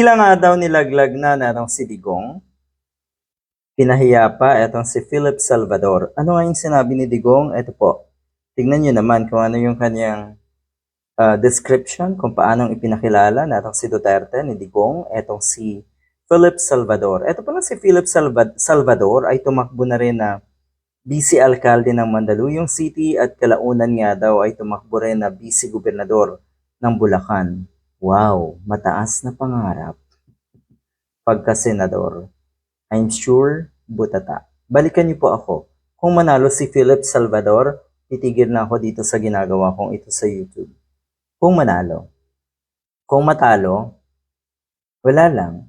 Sila nga daw nilaglag na natong si Digong. Pinahiya pa etong si Philip Salvador. Ano nga yung sinabi ni Digong? Ito po. Tignan nyo naman kung ano yung kanyang uh, description kung paanong ipinakilala natong si Duterte ni Digong. Etong si Philip Salvador. Ito pala si Philip Salva- Salvador ay tumakbo na rin na vice alkalde ng Mandaluyong City at kalaunan nga daw ay tumakbo rin na vice gobernador ng Bulacan. Wow, mataas na pangarap. Pagka-senador. I'm sure, butata. Balikan niyo po ako. Kung manalo si Philip Salvador, titigil na ako dito sa ginagawa kong ito sa YouTube. Kung manalo. Kung matalo, wala lang.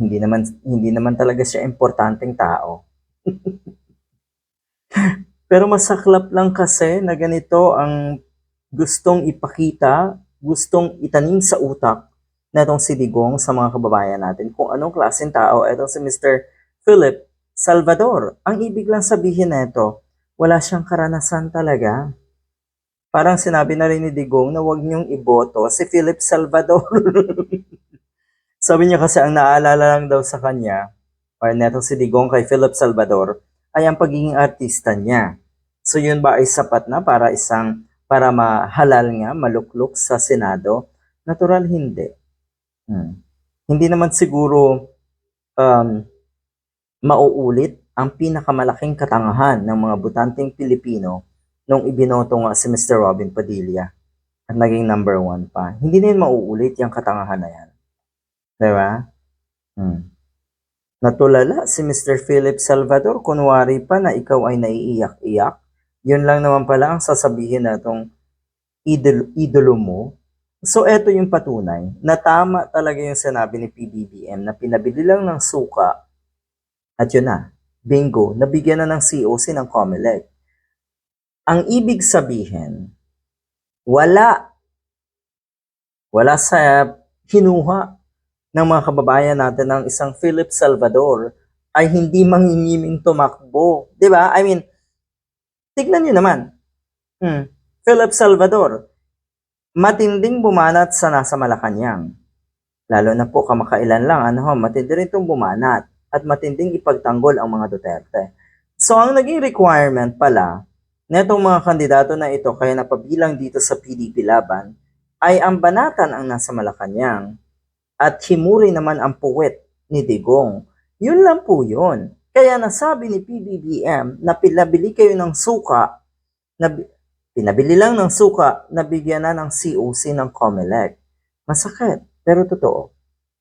Hindi naman hindi naman talaga siya importanteng tao. Pero masaklap lang kasi na ganito ang gustong ipakita, gustong itanim sa utak na itong si sa mga kababayan natin kung anong klaseng tao itong si Mr. Philip Salvador. Ang ibig lang sabihin nito, wala siyang karanasan talaga. Parang sinabi na rin ni Digong na huwag niyong iboto si Philip Salvador. Sabi niya kasi ang naalala lang daw sa kanya, or netong si Digong kay Philip Salvador, ay ang pagiging artista niya. So yun ba ay sapat na para isang, para mahalal nga, maluklok sa Senado? Natural hindi. Hmm. Hindi naman siguro um, mauulit ang pinakamalaking katangahan ng mga butanteng Pilipino nung ibinoto nga si Mr. Robin Padilla at naging number one pa. Hindi na yun mauulit yung katangahan na yan. Diba? Hmm. Natulala si Mr. Philip Salvador, kunwari pa na ikaw ay naiiyak-iyak. Yun lang naman pala ang sasabihin na itong idol, idolo mo. So eto yung patunay na tama talaga yung sinabi ni PBBM na pinabili lang ng suka at yun na, bingo, nabigyan na ng COC ng COMELEC. Ang ibig sabihin, wala, wala sa hinuha ng mga kababayan natin ng isang Philip Salvador ay hindi mangingiming tumakbo. ba? I mean, tignan niyo naman. Hmm. Philip Salvador, matinding bumanat sa nasa Malacanang. Lalo na po kamakailan lang, ano ho, matindi rin itong bumanat at matinding ipagtanggol ang mga Duterte. So, ang naging requirement pala netong mga kandidato na ito kaya napabilang dito sa PDP laban ay ang banatan ang nasa Malacanang at himuri naman ang puwet ni Digong. Yun lang po yun. Kaya nasabi ni PBBM na pinabili kayo ng suka, na bi- pinabili lang ng suka na bigyan na ng COC ng COMELEC. Masakit, pero totoo.